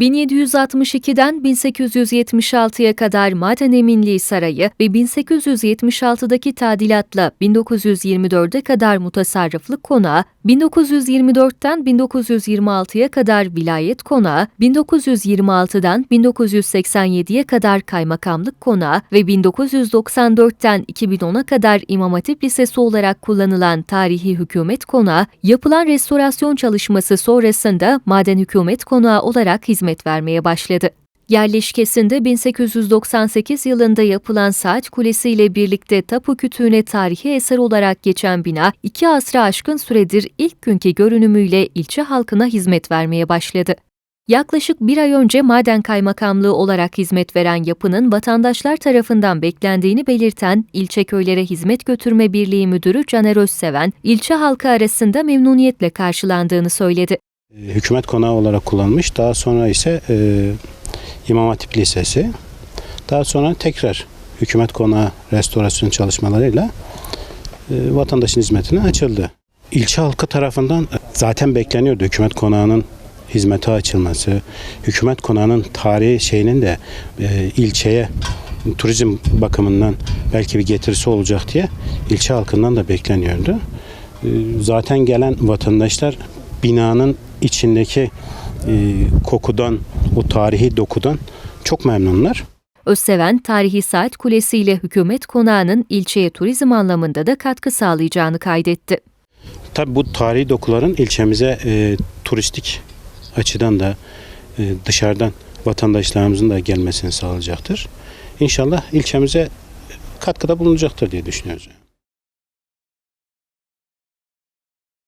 1762'den 1876'ya kadar Maden Eminliği Sarayı ve 1876'daki tadilatla 1924'e kadar mutasarrıflık konağı, 1924'ten 1926'ya kadar vilayet konağı, 1926'dan 1987'ye kadar kaymakamlık konağı ve 1994'ten 2010'a kadar İmam Hatip Lisesi olarak kullanılan tarihi hükümet konağı, yapılan restorasyon çalışması sonrasında maden hükümet konağı olarak hizmet vermeye başladı. Yerleşkesinde 1898 yılında yapılan Saat Kulesi ile birlikte Tapu Kütüğü'ne tarihi eser olarak geçen bina, iki asra aşkın süredir ilk günkü görünümüyle ilçe halkına hizmet vermeye başladı. Yaklaşık bir ay önce maden kaymakamlığı olarak hizmet veren yapının vatandaşlar tarafından beklendiğini belirten İlçe Köylere Hizmet Götürme Birliği Müdürü Caner Özseven, ilçe halkı arasında memnuniyetle karşılandığını söyledi. E, hükümet konağı olarak kullanmış. Daha sonra ise e, İmam Hatip Lisesi. Daha sonra tekrar hükümet konağı restorasyon çalışmalarıyla e, vatandaşın hizmetine açıldı. İlçe halkı tarafından zaten bekleniyordu hükümet konağının hizmete açılması, hükümet konağının tarihi şeyinin de e, ilçeye turizm bakımından belki bir getirisi olacak diye ilçe halkından da bekleniyordu. E, zaten gelen vatandaşlar binanın içindeki e, kokudan, o tarihi dokudan çok memnunlar. Özseven, tarihi saat kulesi ile hükümet konağının ilçeye turizm anlamında da katkı sağlayacağını kaydetti. Tabii bu tarihi dokuların ilçemize e, turistik açıdan da e, dışarıdan vatandaşlarımızın da gelmesini sağlayacaktır. İnşallah ilçemize katkıda bulunacaktır diye düşünüyoruz.